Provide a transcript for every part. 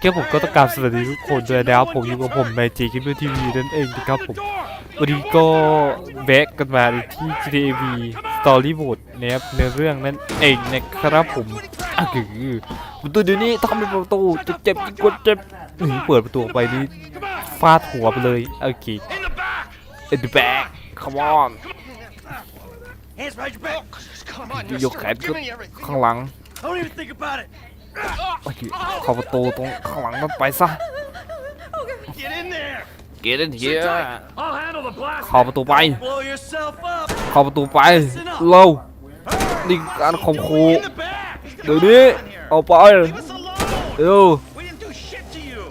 แค่ผมก็ต้องกราบสวัสดีทุกคนด้วยนะครับผมอยู่กับผมในจีคิมทีวีนั่นเองนะครับผมวันนี้ก็แบกกันมาที่ GTA V Story Mode นะครับในเรื่องนั้นเองนะครับผมอะคือประตูเดี๋ยวนี้ทำเป็นประตูจะเจ็บจะกดเจ็บหนีเปิดประตูออกไปนี่ฟาดหัวไปเลยโอเค In the back. in the back come on Hands behind your back. Come on, ยกแขนขึ้นข้างหลัง Don't even think about it. โอเคเข้าประตูตรงข้างหลังมันไปซะ Get in there. Get in here I'll handle the blast. เข้าประตูไป Blow yourself up. เข้าประตูไปเร็วนี่การข่มขู่ In the back. เดี๋ยวนี้ เอาไป Leave us alone. เร็ว We didn't do shit to you.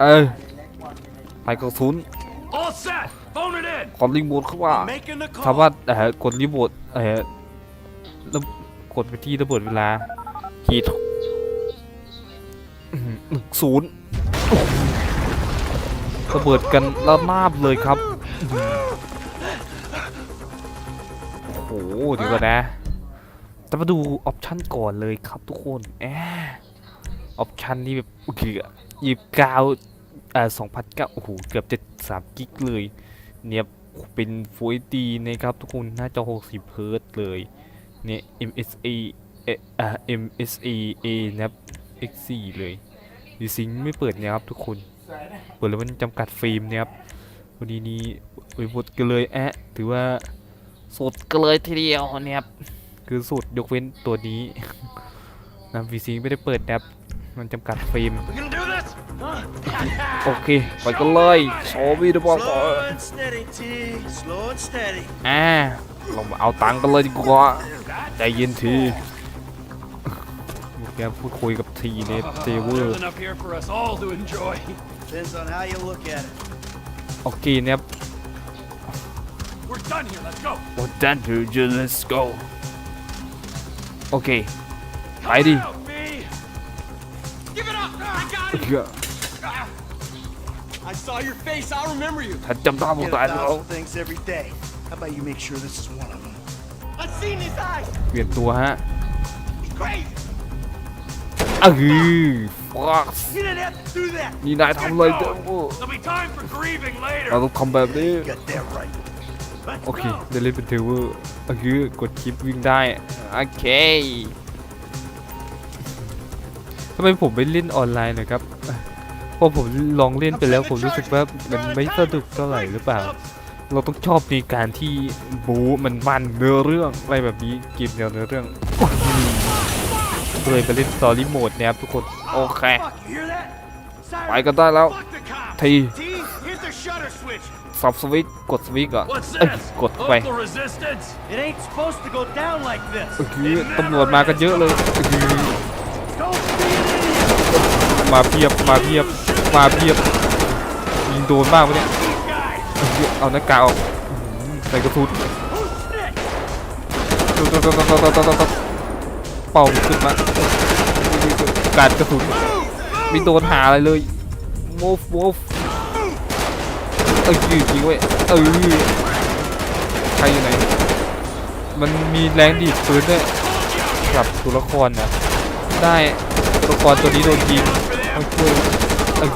เอ้ยไปกระสุน All set. Phone it in. กดรีโมทเข้ามา Making the สามารถเอ่อกดรีโมทเอ่อแล้วกดไปที่ระเบิดเวลา ขีดอื้อหือหนึ่งศูนย์ระเบิดกันระนาบเลยครับอื้อหือโอ้โหเดียวก่อนนะ แต่มาดูออปชั่นก่อนเลยครับทุกคนแอะออปชั่นนี่แบบโอเคอะยี่สิบเก้าเอ่อสองพันเก้าโอ้โห เกือบจะสามกิกเลย เนี่ยเป็น Full HD นะครับทุกคนหน้าจอ 60 เฮิร์ตซ์เลย เนี่ย MSA เอ่ออ่า MSA A นะครับ X4 เลยดีซิงไม่เปิดนะครับทุกคน เปิดแล้วมันจำกัดฟิล์มนะครับวันนี้นี้โอ้ยหมดกันเลยแอะถือว่าสดกันเลยทีเดียวนะครับคือสุดยกเว้นตัวนี้นะวีซิงไม่ได้เปิดนะครับมันจำกัดฟิล์มโอเคไปกันเลยโชว์วีดีโอ Slow and steady, T. Slow and steady. อ่าเราเอาตังกันเลยดีกว่าใจเย็นที เมื่อกี้พูดคุยกับทีเนฟเซเวอร์ enough here for us all to enjoy. Depends on how you look at it. โอเคเนี่ย We're done here. Let's go. โอ้ดันทูจู let's go โอเคไปดิ Out, B. Give it up. I got it. เหี้ย I saw your face. I'll remember you. ฉันจำได้หมด Get ตาย a แล้ว thousand things every day. How about you make sure this is one of them? I've seen his eyes. เปลี่ยนตัวฮะ He's crazy. อ้าวฮือ fuck You didn't have to do that. นี่นายทำอะไรเด้อ There'll be time for grieving เรา later. ต้องทำแบบนี้ Got that right. Let's โอเค go. ได้เล่นเป็นเทเวอร์อะคือกดคลิปวิ่งได้ โอเคทำไมผมไม่เล่นออนไลน์หนะครับพอผมลองเล่นไปแล้วผมรู้สึกว่ามันไม่สนุกเท่าไหร่หรือเปล่า เราต้องชอบในการที่บู๊มันมันเนื้อเรื่องอะไรแบบนี้เกมแนวเนื้อเรื่องก็ เลยไปเล่นสตอรี่โหมดนะครับทุกคน โอเค Fuck, you hear that? ไป Siren. กันได้แล้ว Fuck the cops. ที T, here's the shutter switch. สับสวิตช์กดสวิตช์ก่อน What's เอ้ย this? กดไป Local resistance? It ain't supposed to go down like this. ก็คือตำรวจมากันเยอะเลยก็คือ Don't be an idiot. มาเพียบมาเพียบมาเพียบยิงโดนบ้างปะเนี่ย These guys. เอาหน้ากากออกอื้อหือใส่กระสุน Oh shit. เป่าขึ้นมาการกระสุนไม่โดนหาอะไรเลยโมฟโมฟเอ้ยยิงจริงเว้ยเออใครอยู่ไหน มันมีแรงดีดปืนด้วยกับตัวละครนะได้ตัวละครตัวนี้โดนยิงต้องช่วยเออ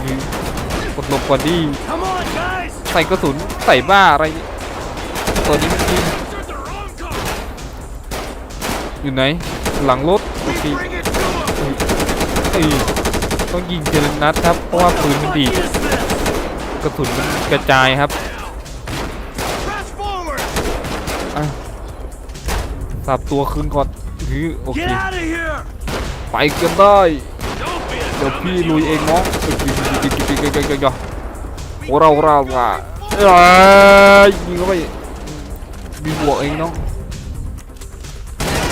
กดลบก่อนดิใส่กระสุนใส่บ้าอะไรตัวนี้มัน อยู่ไหน หลังรถโอเค Bring it to them. เอ้ยต้องยิงทีละนัดครับ เพราะว่าปืนมันดีด What is this? กระสุนมันกระจายครับ Press forward. สับตัวคืนก่อนคือโอเค Get out of here. ไปกันได้ Don't be a เดี๋ยว dummy. พี่ลุยเองน้องเอ้ยยิงยิงยิงยิงยิงยิงยิงโอ้เราเราว่ะเอ้ยยิงเข้าไปมีบวกเองน้อง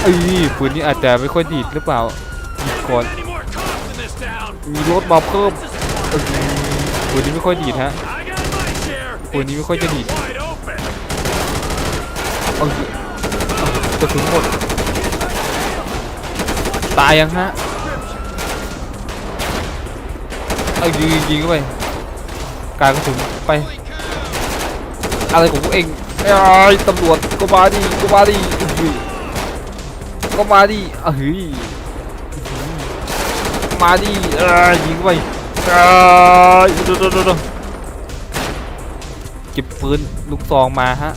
เอ้ยปืนนี้อาจจะไม่ค่อยดีดหรือเปล่ายิงก่อนมีรถมาเพิ่มปืนนี้ไม่ค่อยดีดฮะ I got my share. Ủa, nhưng mà có It's cho still đi. wide open. เอาสิเอากระสุนหมดตายยังฮะเอายิงยิงเข้าไปการกระสุนไปอะไรของพวกเองไอ้ตำรวจก็มาดิก็มาดิอื้อหือ ก็มาดิอะเฮ้ยมาดิเออยิงไปเออเดี๋ยวเดี๋ยวเดี๋ยวเดี๋ยวเก็บปืนลูกซองมาฮะ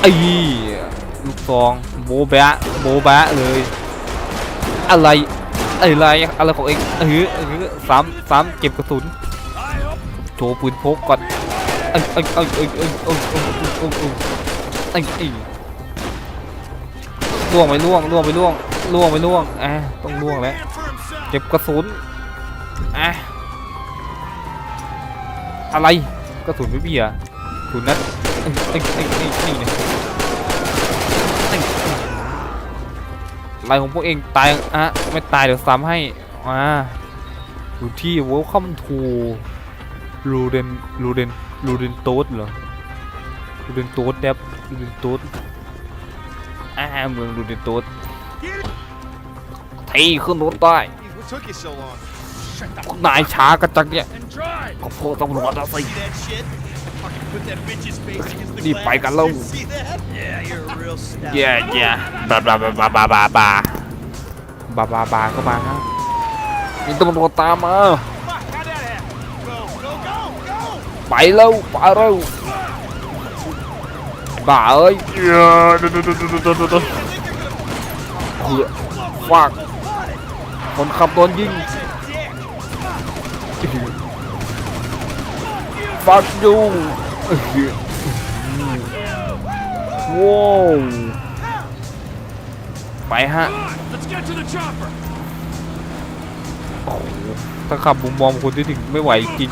ไอ้ลูกซองโบแบะโบแบะเลย อะไรอะไรอะไรของเองเออเออสามสามเก็บกระสุนโชว์ปืนพกก่อนเอ้ยเอ้ยเอ้ยเอ้ยเอ้ยเอ้ยเอ้ยเอ้ ล่วงไปล่วงล่วงไปล่วงล่วงไปล่วงอะต้องล่วงแล้วเก็บกระสุนอะอะไรกระสุนไม่มีอะกระสุนนั้นเอ้ยเอ้ยเอ้ยเอ้ยนี่เนี่ยเอ้ยเอ้ยอะไรของพวกเองตายอะไม่ตายเดี๋ยวซ้ำให้มาอยู่ที่ Welcome to รูเดนรูเดนรูเดนโต๊ดเหรอรูเดนโต๊ดแดบรูเดนโต๊ด อ้าเมืองดูดิตูดทีขึ้นรถได้พวกนายช้ากระจังเนี่ยก็พวกตำรวจนะสินี่ไปกันลงเย่เย่บาบาบาบาบาบาบาบาบาก็มาครับมีตำรวจตามมาไปแล้วไปแล้ว บ้าเอ้ยเหี้ยเดี๋ยวเดี๋ยวเดี๋ยวเดี๋ยวเดี๋ยวเดี๋ยวเหี้ยฟากคนขับโดนยิงฟักยูว้าวไปฮะโอ้ถ้าขับมุมมองคนที่ถึงไม่ไหวจริง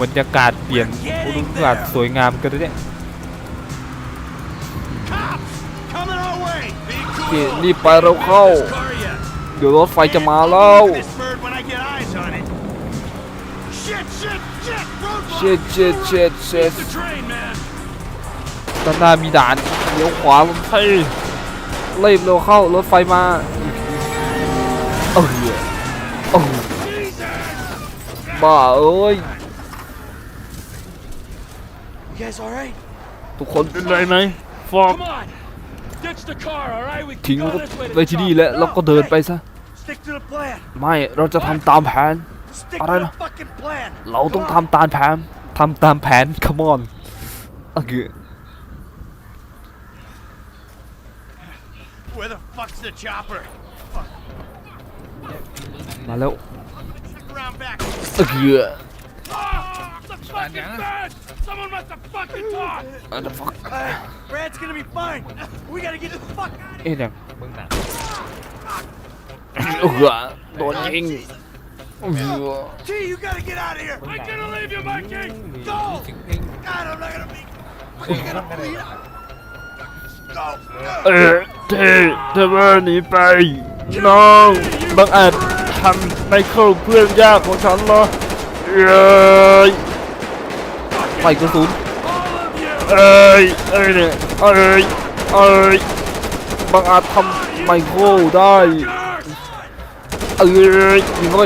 บรรยากาศเปลี่ยนบรรยากาศสวยงามกันเลยเนี่ย เค cool. รีบไปเราเข้า Car yet? เดี๋ยวรถไฟจะมาแล้ว This bird when I get eyes on it. Shit, shit, shit! Roadblock! เช็ดเช็ดเช็ดเช็ด The train, man. ด้านหน้ามีด่านเลี้ยวขวารถไฟรีบเร็วเข้ารถไฟมาเอ้ยโอ้ยบ้าเอ้ย You guys all right? ทุกคนเป็นไรไหมฟอก Come ทิ้ง can ร go ถ this way to ไว้ the ที่นี่ chopper. แล้วเราก็เดินไปซะ Stick to the plan. ไม่ เราจะทำตามแผน Stick I to don't the know. fucking plan. เราต้อง Come on. ทำตามแผนทำตามแผน come on โอเค Where the fuck's the chopper? มาแล้ว Stick around back. โอเค Oh, the fucking bird! Someone must have fucking talked! What the fuck All right, Brad's gonna be fine. We gotta get the fuck out of เอ๊ะยังโอ้โหโดนยิงโอ้โห here. T, you gotta get out of here. I'm gonna leave you, Mikey! Go. God, I'm not gonna be. I'm gonna bleed out. Go. เออเท่เธอว่าหนีไปน้องบังอาจทำไมเคิลเพื่อนยากของฉันเหรอ เอ้ยไฟกระสุนเอ้ยเอ้ยเนี่ยเอ้ยเอ้ยบังอาจทำไมเคิลได้เอ้ยยิงเข้าไป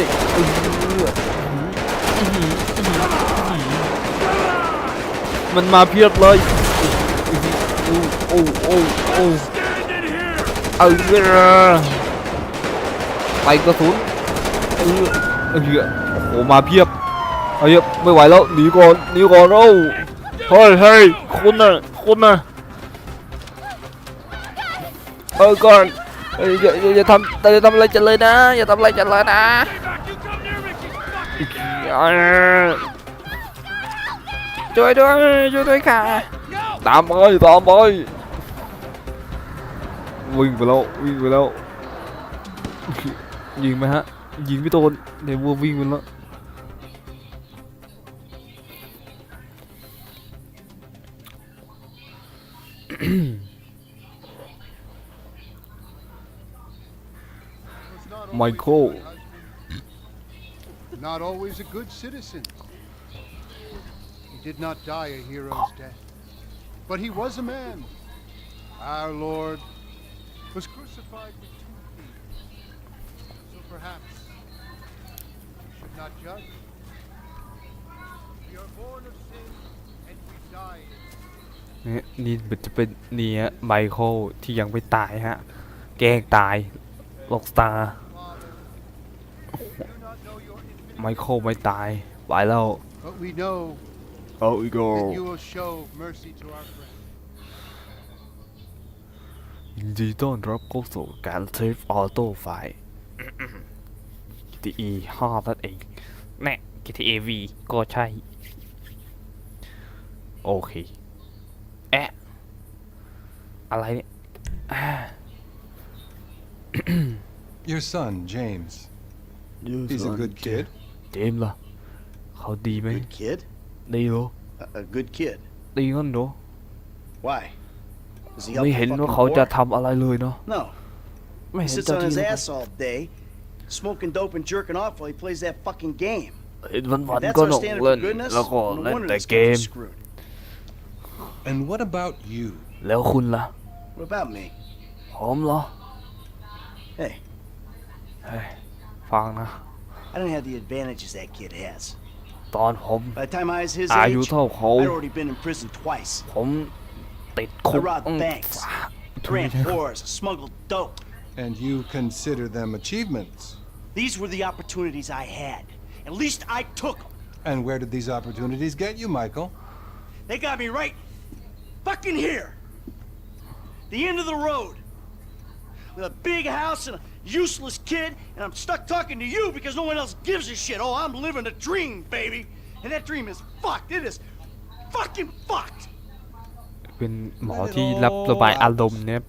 มันมาเพียบเลยโอ้โอ้โอ้โอ้เออไปกระสุนเออเออโอ้โหมาเพียบ เฮ้ยไม่ไหวแล้วหนีก่อนหนีก่อนแล้วเฮ้ยเฮ้ยคุณน่ะคุณน่ะเออก่อนอย่าอย่าอย่าทำอย่าทำอะไรจันเลยนะอย่าทำอะไรจันเลยนะช่วยด้วยช่วยด้วยค่ะตามไปตามไปวิ่งไปแล้ววิ่งไปแล้วยิงไหมฮะยิงไม่โดนเดี๋ยววัววิ่งไปแล้ว Michael. Not always a good citizen. He did not die a hero's death, but he was a man. Our Lord was crucified with two feet. So perhaps we should not judge. We are born of sin and we die เนี่ยนี่มันจะเป็นนี่ฮะไมเคิลที่ยังไม่ตายฮะ แกล้งตายล็อกสตาร์ do not know your infinite, ไมเคิลไม่ตายไปแล้ว but we know เอาอีก that you will show mercy to our friends. ยินดีต้อนรับเข้าสู่การเทฟออโต้ไฟ GTE 5นั่นเองแน่ GTA V ก็ใช่ โอเคแอะ อะไรเนี่ยอ่า Your son, James. He's a good kid. เจมส์ล่ะ เขาดีไหม Good kid? ดีเหรอ A, a good kid. ดีงั้นเหรอ Why? Does he help ไม่ the เห็น fucking ว่าเขาจะ poor? ทำอะไรเลยเนาะ No. ไม่ He เห็น sits เจ้า on ที่ his เลย ass all day, smoking dope and jerking off while he plays that fucking game. เห็นวันวัน If ๆ that's ก็ our หนก standard เล่ for น goodness, แล้วก็ no เล่น wonder แต่ this เก country's ม screwed. And what about you? แล้วคุณล่ะ What about me? ผมเหรอ Hey, เฮ้ยฟังนะ I don't have the advantages that kid has. ตอนผม By the time I was his อายุ age, เท่าเขา I'd already been in prison twice. ผมติดคุ I ก robbed อืม banks, ทุย ran whores, smuggled dope. And you consider them achievements. These were the opportunities I had. At least I took them. And where did these opportunities get you, Michael? They got me right fucking here. The end of the road. With a big house and a useless kid, and I'm stuck talking to you because no one else gives a shit. Oh, I'm living a dream, baby. And that dream is fucked. It is fucking fucked. เป็นหมอที่รับระบายอารมณ์เนี่ย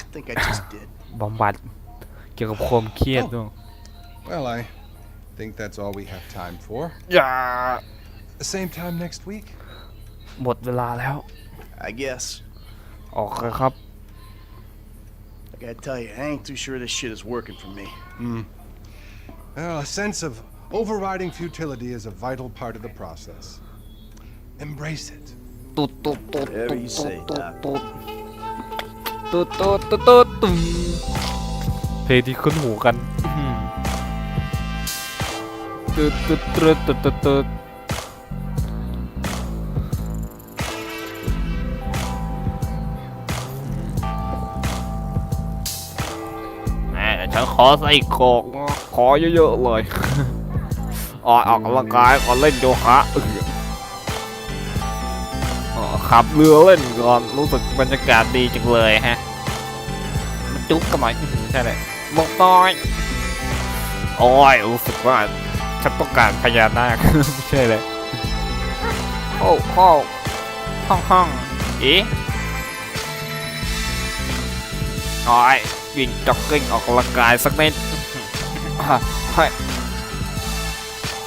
I think I just did. บำบัดเกี่ยวกับความเครียดด้วย Well, I think that's all we have time for. อย่า The same time next week? หมดเวลาแล้ว I guess. ออกเลยครับ I gotta tell you, I ain't too sure this shit is working for me. Well, a sense of overriding futility is a vital part of the process. Embrace it. ตุ๊ดตุ๊ดตุ๊ด Whatever you say, ตุ๊ด Doc. ตุ๊ดตุ๊ดตุ๊ดตุ๊ดตุ๊ดเพลงที่คุ้นหูกันอื้อหือตุ๊ดตุ๊ดตุ๊ดตุ๊ดตุ๊ดตุ๊ด ขอใส่กรอกขอเยอะๆเลยออกออกกำลังกายก่อนเล่นโยคะเอออ๋อขับเรือเล่นก่อนรู้สึกบรรยากาศดีจังเลยฮะมันจุ๊บกันหน่อยอื้อหือใช่เลยบอกน้อยโอ้ยรู้สึกว่าฉันต้องการพญานาคไม่ใช่เลยโอ้โอ้ห้องห้องเอ๊ะโอ้ย วิ่งจ็อกกิ้งออกกำลังกายสักนิดเฮ้ย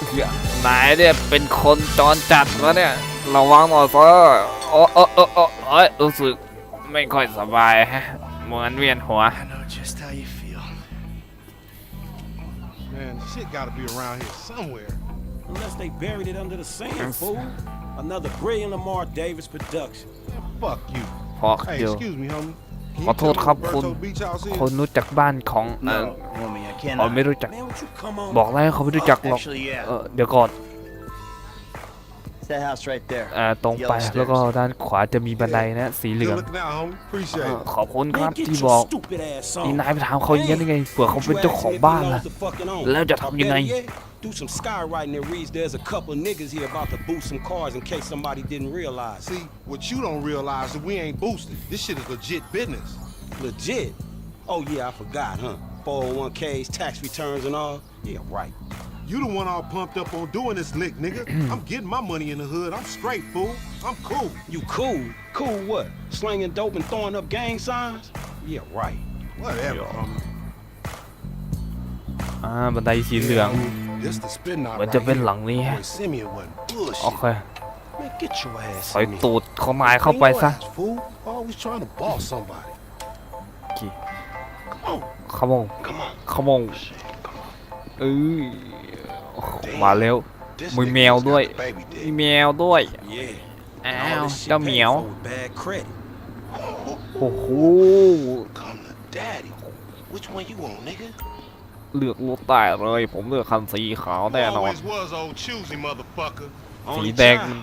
เหี้ยนายเนี่ยเป็นคนจรจัดแล้วเนี่ยระวังหน่อยเซอโอ้โอ้โอ้โอ้เอ้ยรู้สึกไม่ค่อยสบายฮะเหมือนเวียนหัว Man, shit gotta be around here somewhere. Unless they buried it under the sand, fool. Another brilliant Lamar Davis production. Man, fuck you. พอ Hey, เดียว excuse me, homie. Can ขอ you โท tell ษ me ครับ where คุณ Berto's Beach House is? คนรู้จักบ้านของเออ No, homie, I อ๋อ cannot. ไม่รู้จัก Man, would you come on? บอกแล้วเขาไม่รู้จักหรอก Actually, yeah. เออเดี๋ยวก่อน It's that house right there. เอ่อตรงไป Yellow แล้วก็ stairs. ด้านขวาจะมีบันไดนะสีเหลื Good อง looking out, homie. เอ Appreciate อ it. ขอบคุณครับ Man, get ที่ your บอก stupid ass on. นี่นายไปถามเขาอย่างนี้ได้ไงเผื่อเขาเป็นเจ้าของบ้านล่ะ แล้วจะทำยังไง Do some skywriting that reads there's a couple niggas here about to boost some cars in case somebody didn't realize. See, what you don't realize is we ain't boosted. This shit is legit business. Legit. Oh yeah, I forgot, huh? 401ks, tax returns and all. Yeah, right. You the one all pumped up on doing this lick, nigga. I'm getting my money in the hood. I'm straight, fool. I'm cool. You cool? Cool what? Slinging dope and throwing up gang signs? Yeah, right. Whatever, homie. อ่าบันไดสีเหลือง This the spin knot เหมือน right จะเป็น here. หลังนี้ฮะ Boy, Simeon wasn't โอ bullshit. เค Man, get your ass ใส่ in me. ตูดเขานายเข้าไปซะ Ain't no ass, fool. Always trying to boss somebody. ขมง Come on. ขมงเอ้ยโอ้โห มาแล้ว This Mùi nigga mèo just got đuôi. the baby dick. มีแมวด้วย Yeah. อ้า And ว all this shit เจ้าเห paid มียว for with bad credit. โอ้โห Come to daddy. Which one you want, nigga? เลือกรถได้เลย ผมเลือกคันสีขาวแน่นอน Always was old choosy motherfucker. สี Only แดง time.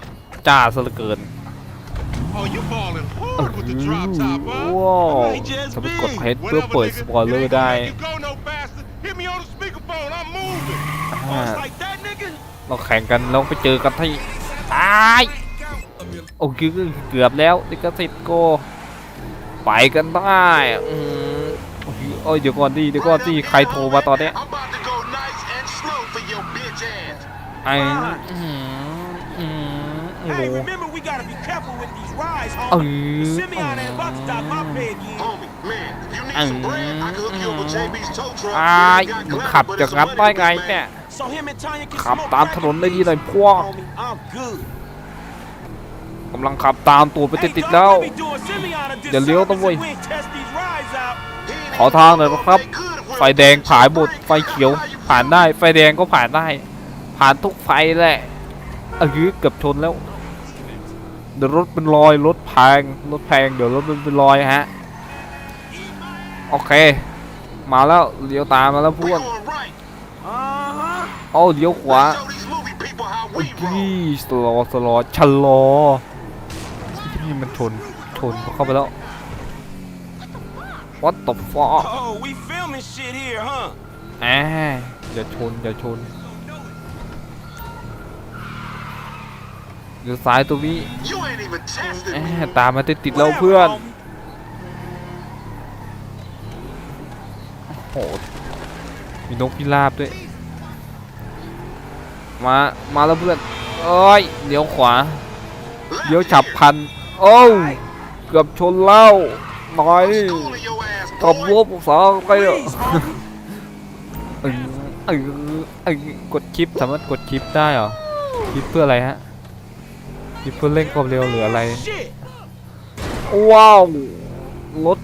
จ้าซะเหลือเกิน Oh, you falling hard with the drop top, ว้า huh? ว Hey, just สามารถกด be. เพชรเพื่อเปิดสปอยเลอร์ได้ เราแข่งกันแล้วไปเจอกันที่ตายโอ้ยเกือบแล้วลิขสิทธิ์โกไปกันได้อืมโอ้ยเอ้ยเดี๋ยวก่อนดิเดี๋ยวก่อนดิใครโทรมาตอนเนี้ย I'm about to go nice and slow for your bitch ass. ไอ้อืมอืมโอ้โห Hey, remember we gotta be careful with these rides, เอ homie. อ Simeon ain't about to stop my pay again. Homie, man, if you need Mm. some bread, I can hook you up with JB's tow truck. ไอ้าย We ain't got มึง glass, ขับ but จาก it's a นั้น money ได้ไง business, เนี่ย man. So him and Tanya can ขับ smoke ตามถ crack นนได้ดีหน่อยพวก Homie, I'm good. กำลังขับตามตัวไป Hey, ติด dog, ๆแล้ว we be doing Simeon a อย่าเลี้ยวต้อง disservice เว้ย if we ain't test these rides out. He ain't ขอ even ทางหน่อย know นะครับ if they could if ไฟแดงผายหมดไฟเขียวผ่านได้ ไฟแดงก็ผ่านได้ ผ่านทุกไฟแหละเออเกือบชนแล้ว เดี๋ยวรถเป็นรอย รถแพง รถแพง เดี๋ยวรถมันเป็นรอยฮะ โอเค มาแล้วเลี้ยวตามมาแล้วพ We วก going right. Uh-huh. เอาเลี้ยวขวา Let's show these movie people how โอ้ we ย roll. สลอสลอชะลอนี่มันชนชนเข้าไปแล้ว What the fuck Oh, we filming shit here, huh? แออย่าชนอย่าชนเดี๋ยวซ้ายตรงนี้ You ain't even tested แอ me. ตามมาติดติดๆแล้ว Whatever, เพื่อน homie. โอ้โหมีนกพิราบด้วย มา มาแล้วเพื่อนเอ้ยเลี้ยวขวาเลี้ยวฉับพัน โอ้วเกือบชนแล้วหน่อย Schooling your ass, ขับ boy. รถสองไปเถอะเออเออเออกดชิปสามารถกดชิปได้เหรอชิปเพื่ออะไรฮะชิปเพื่อเร่งความเร็วหรืออะไร ว้าว รถ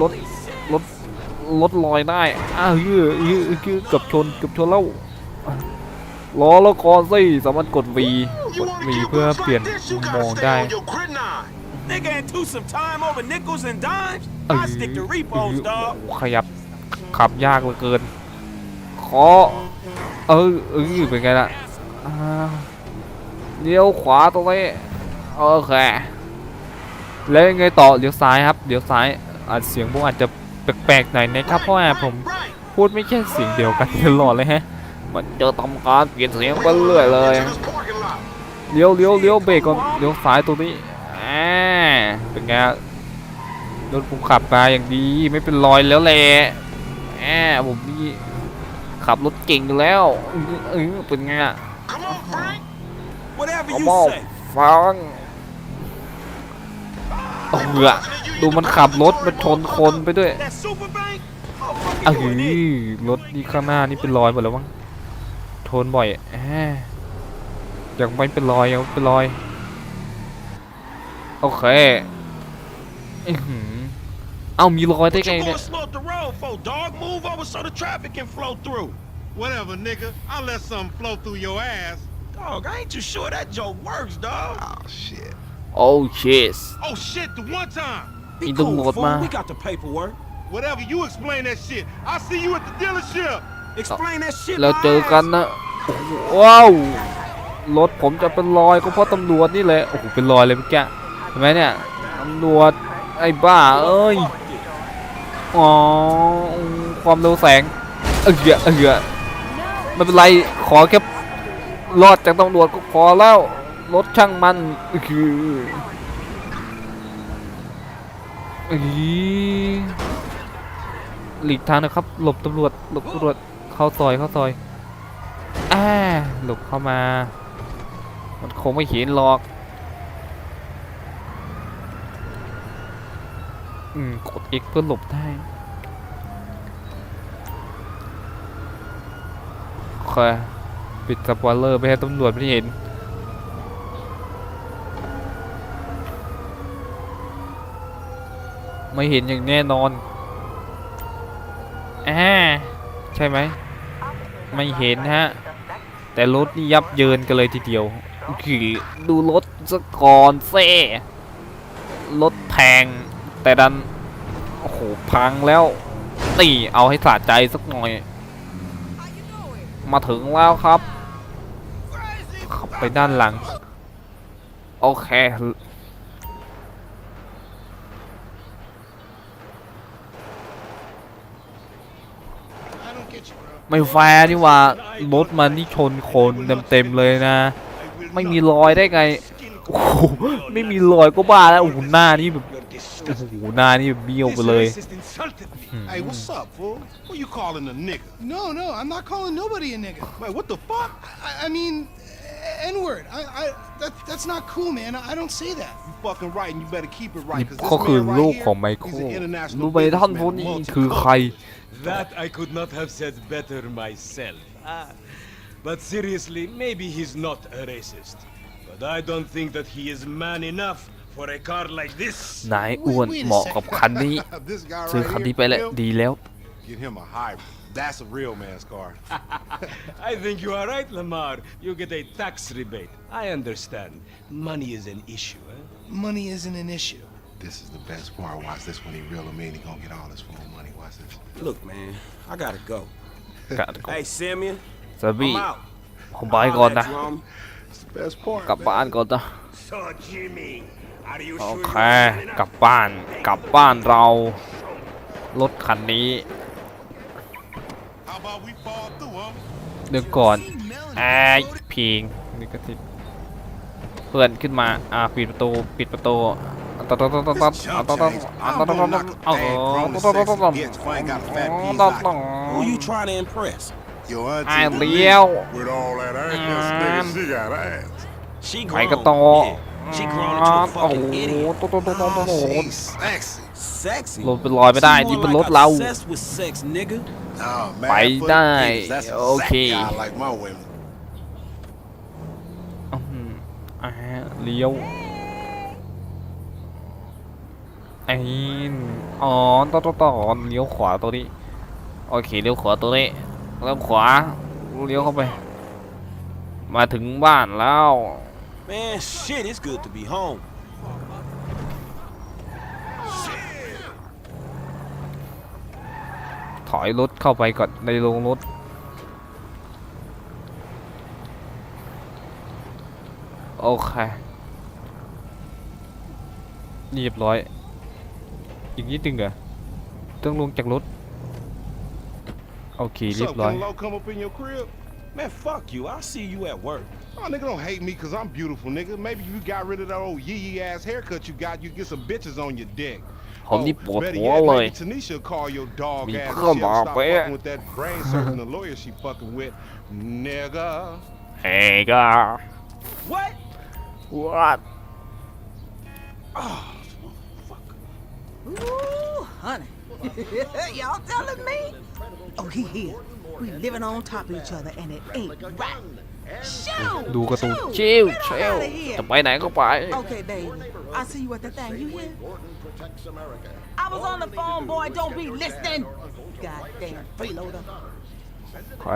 รถ รถลอยได้ อ้าวยื้อยื้อยื้อเกือบชนเกือบชนแล้วล้อแล้วคอสิสามารถกด V ก You ด wanna V keep เพื่อ us เปลี่ยน like this, มุ you มม gotta อง stay ได้ on your grid nine. Nigga ain't too some time over nickels and dimes. เออ I stick to repos, dog. ขยับขับยากเหลือเกิน ขอ เออเออเป็นไงล่ะอ่าเลี้ยวขวาตรงนี้โอเคแล้วยังไงต่อเลี้ยวซ้ายครับเลี้ยวซ้ายอาจเสียงผมอาจจะ แปลกๆหน่อยนะครับ เพราะว่าผม Right. พูดไม่ใช่เสียงเดียวกันตลอดเลยฮะ มันจะทำการเปลี่ยนเสียงไปเรื่อยเลย Into this parking lot. เลี้ยวเลี้ยวเลี้ยวเบรกก่อนเลี้ยวซ้ายตรงนี้อ่าเป็นไงรถผมขับมาอย่างดีไม่เป็นรอยแล้วแหละอ่าผมนี่ขับรถเก่งอยู่แล้วเออเป็นไงอะ Come on, Frank. Whatever เอา you มอ say. ฟังเอาเหอะ ดูมันขับรถมันชนคนไปด้วย That super bank? Oh, เอ fuck you doing อ this? รถนี่ข้างหน้านี่เป็นรอยหมดแล้วมั้งชนบ่อยแหมยังไม่เป็นรอยยังไม่เป็นรอย โอเคอื้อหือเอ้ามีรอยได้ What ไง you เนี่ย gonna slow up the road for, dog? Move over so the traffic can flow through. Whatever, nigga. I'll let something flow through your ass. Dog, I ain't too sure that joke works, dog. Oh, shit. โอ้ชิส Oh, shit, the one time. Be He cool, don't want fool. my- We got the paperwork. Whatever, you explain that shit. I'll see you at the dealership. Explain that shit. เรา my เจอกัน ass. นะโอ้โหว้าวรถผมจะเป็นรอยก็เพราะตำรวจนี่แหละโอ้โหเป็นรอยเลยเมื่อกี้เห็นไหมเนี่ยตำรวจไอ้บ้าเอ้ยอ๋อความเร็วแสงเออเออไม่เป็นไรขอแค่รอดจากตำรวจก็พอแล้วรถช่างมันคือ อีหลีกทางนะครับ หลบตำรวจ หลบตำรวจ เข้าซอย เข้าซอยอ่าหลบเข้ามา มันคงไม่เห็นหรอก อืม กด X เพื่อหลบได้ โอเค ปิดสปอยเลอร์ ไม่ให้ตำรวจไม่เห็น ไม่เห็นอย่างแน่นอนอ่าใช่ไหม ไม่เห็นฮะ แต่รถนี่ยับเยินกันเลยทีเดียวคือดูรถซะก่อนเซ่รถแพง แต่ดัน โอ้โห พังแล้วนี่เอาให้สะใจสักหน่อย มาถึงแล้วครับขับไปด้านหลัง โอเค ไม่แฟร์นี่หว่ารถมันนี่ชนคนเต็มๆเลยนะ ไม่มีรอยได้ไงโอ้โหไม่มีรอยก็บ้าแล้วโอ้โหหน้านี่แบบโอ้โหหน้านี่แบบเบี้ยวไปเลย Hey, what's up, fool? Who you calling a nigga? No, no, I'm not calling nobody a nigga. Man, what the fuck? I, I mean, N word. I, I, that, that's not cool, man. I, I don't say that. You fucking right, and you better keep it นี่ right. Cause ก็ this คือ man ลูก right ของไม here, เคิ he's ล an international รู้ไหมท่านพวก businessman, นี้คือใคร That I could not have said better myself. Ah. But seriously, maybe he's not a racist. But I don't think that he is man enough for a car like this. นายอ้วนเหมาะกับคันนี้ this guy ซื้อ right คัน here, นี้ไปแล้ว him, ดีแล้ว get him a hybrid. That's a real man's car. I think you are right, Lamar. You get a tax rebate. I understand. Money is an issue, eh? Money isn't an issue. This is the best part. Watch this when he reel him in. He gonna get all his full money. Watch this. Look, man, I gotta go. กะ Hey, Simeon, ซาบี้ I'm out. ผมไปก่อนนะ Holla at you, homie. It's the best part. กลับ man. บ้านก่อนนะ So, Jimmy, are you โอ sure เค you are man กลั enough? บบ้านกลับบ้านเรารถคันนี้ How about we fall through, huh? เดี๋ยวก่อนไอ้พิงนี่ก็ติดเพื่อนขึ้นมาอ่าปิดประตูปิดประตู ตดตดตดตดตด This ต jump ดตดตด change. ต I'm ดตด gonna ตด knock a อ๋อ bad grown ตดตดตด sexy ตด bitch if I ain't got a fat ต piece ด like ต it. ด Who you trying to impress? Your ไอ้ auntie เลี้ยว with all that ass, Mm. nigga, she got ass. She ไป grown. ก็โต Yeah, she grown into a โอ้โห fucking idiot. โตโตโตโตโตโต She's sexy. Sexy. รถเป็นรอยไม่ได้ She นี่ more เป็นร like ถเรา obsessed with sex, nigga. Nah, man. Phải foot đây. titties, That's Ok. exactly how I like my women. อื้อหืออ่าเลี้ยว ไอ้อ๋อต่อต่อต่อเลี้ยวขวาตัวนี้ โอเคเลี้ยวขวาตัวนี้เลี้ยวขวาเลี้ยวเข้าไป มาถึงบ้านแล้ว Man, shit, it's good to be home. ถอยรถเข้าไปก่อนในโรงรถ โอเค เรียบร้อย อีกนิดนึงเหรอต้องลงจากรถ โอเค What's เรีย up? บร้อย Can Low come up in your crib? Man, fuck you. I'll see you at work. Oh, nigga, don't hate me because I'm beautiful, nigga. Maybe if you got rid of that old yee yee ass haircut you got, you get some bitches on your dick. ผมนี่ปวด better หัว yet, เลย maybe Tanisha will call your dog Mi ass. coma, and she'll stop pe. fucking with that brain surgeon, the lawyer she fucking with, nigga. เฮ้ยก็ What? what Ooh, honey. Y'all telling me? Oh, he here. We living on top of each other and it ain't right. Shoot! ดูการ์ตูน shoot, ชิล get ชิล outta here. จะไปไหนก็ไป Okay, baby. I'll see you at the thing. You hear? I was on the phone, boy. Don't be listening. Goddamn freeloader. ไป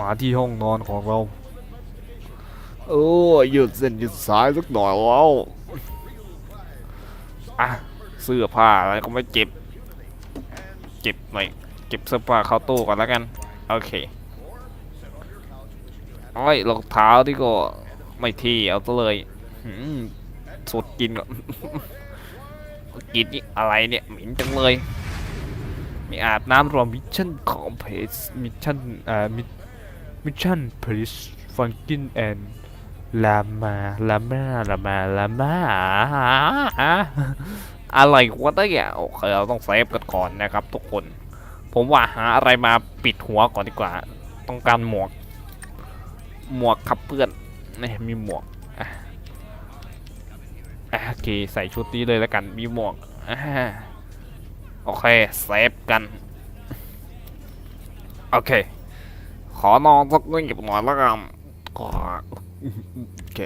มาที่ห้องนอนของเราโอ้ยยืดเส้นยืดสายสักหน่อยแล้ว อะเสื้อผ้าอะไรก็ไม่เก็บเก็บหน่อย เก็บเสื้อผ้าเข้าตู้ก่อนแล้วกัน โอเคโอ้ยรองเท้าที่ก็ไม่ที่เอาซะเลยหืมสดกินก่อนกินนี่อะไรเนี่ยหม็นจังเลย มีอาบน้ำรวมมิชชั่นของเพจมิชชั่นอ่ามิชชั่นเพจฟังกินแอน ลามาลามาลามาลามาอะไรวะเนี่ยโอเคเราต้องเซฟกันก่อนนะครับ ทุกคน ผมว่าหาอะไรมาปิดหัวก่อนดีกว่า ต้องการหมวก หมวกขับเพื่อนนี่มีหมวกอะโอเคใส่ชุดนี้เลยแล้วกัน มีหมวกอ่าโอเคเซฟกัน โอเค ขอนอนสักนิดหน่อยแล้วกันก็ โอเค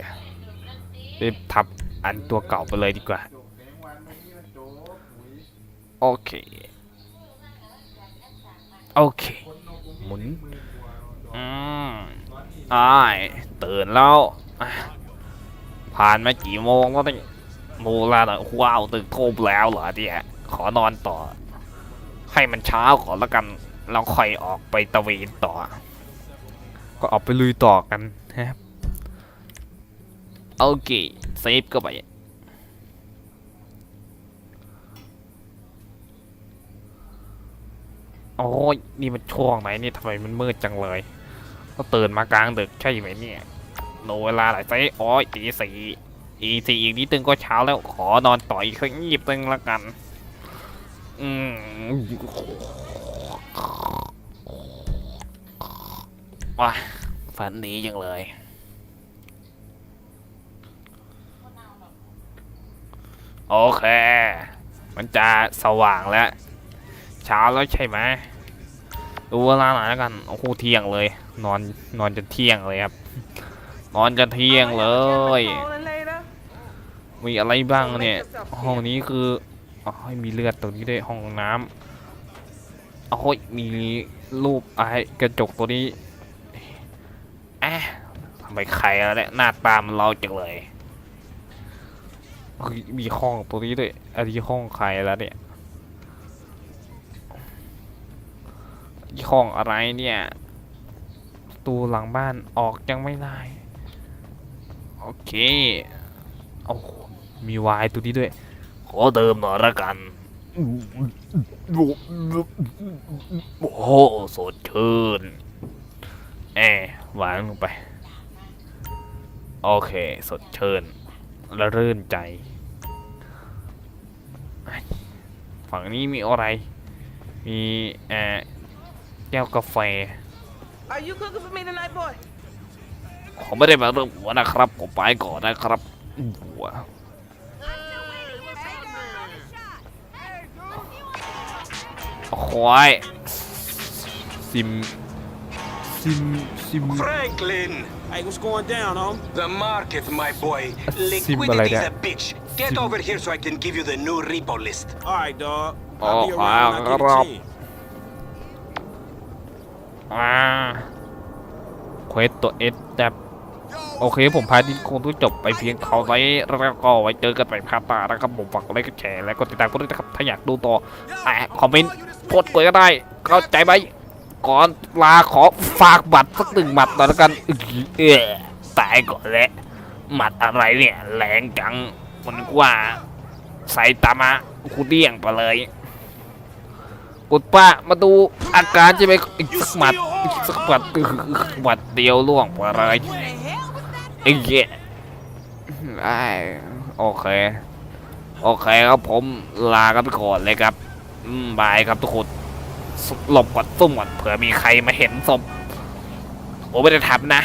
รีบทับอันตัวเก่าไปเลยดีกว่า โอเค โอเค หมุน อืมอ้ายตื่นแล้ว ผ่านมากี่โมงแล้วเนี่ยโมล้วเหรอว้าวตื่นทุ่มแล้วเหรอเนี่ยขอนอนต่อ ให้มันเช้าก่อนแล้วกันเราค่อยออกไปตะเวนต่อ ก็ออกไปลุยต่อกันนะครับ โอเคเซฟก็ไปโอ้ยนี่มันช่วงไหนนี่ทำไมมันมืดจังเลยก็ตื่นมากลางดึกใช่ไหมเนี่ยโนเวลาไหนไซโอ้ยตีสี่อีสี่อีกนิดนึงก็เช้าแล้วขอนอนต่ออีกสักยีบนึงละกัน อืมว้าฝันดีจังเลย โอเค มันจะสว่างแล้ว เช้าแล้วใช่ไหมดูเวลาหน่อยแล้วกัน โอ้โหเที่ยงเลย นอนนอนจนเที่ยงเลยครับ นอนจนเที่ยงเลย มีอะไรบ้างเนี่ย ห้องนี้คืออ๋อมีเลือดตรงนี้ด้วยห้องน้ำโอ้ยมีรูปไอ้กระจกตัวนี้แอะทำไมใครแล้วเนี่ยหน้าตามันเราจังเลย มีห้องตัวนี้ด้วยอันนี้ห้องใครแล้วเนี่ยนห้องอะไรเนี่ยตูหลังบ้านออกยังไม่ได้ โอเคโอ้มีวายตัวนี้ด้วย ขอเติมหน่อยละกันโอ้โหสดชื่นแอวางลงไป โอเค สดชื่น และรื่นใจ ฝั่งนี้มีอะไร มีเอ่อแก้วกาแฟ Are you cooking for me tonight, boy? ผมไม่ได้มาเรื่องหัวนะครับ ผมไปก่อนนะครับหัวควายซิมซิมซิม Franklin! Hey, what's going down, home? The market, my boy. Liquidity's a bitch. Get over here so I can give you the new repo list. Alright, dog. Oh, I'll be around when I get wow. a chance. อ่าเควสตัวเอสแบบโอเคผมพาดินคงต้องจบไปเพียงเท่านี้แล้วก็ไว้เจอกันใหม่ภาพหน้านะครับผมฝากกดไลค์กดแชร์และกดติดตามกันด้วยนะครับถ้าอยากดูต่ออะคอมเมนต์กดกดก็ได้ เข้าใจไหม ก่อนลาขอฝากบัตรสักหนึ่งหมัดหน่อยแล้วกันเออตายก่อนแหละหมัดอะไรเนี่ยแรงจังมันกว่าใส่ตามะกูเดี้ยงไปเลยกดป้ามาดูอาการใช่ไหมอีกสักหมัดอีกสักหมัดหมัดเดียวล่วงไปเลยไอ้เหี้ยได้โอเค โอเคครับผมลากันไปก่อนเลยครับบายครับทุกคน หลบก่อนซุ่มก่อนเผื่อมีใครมาเห็นศพผมไม่ได้ทับนะ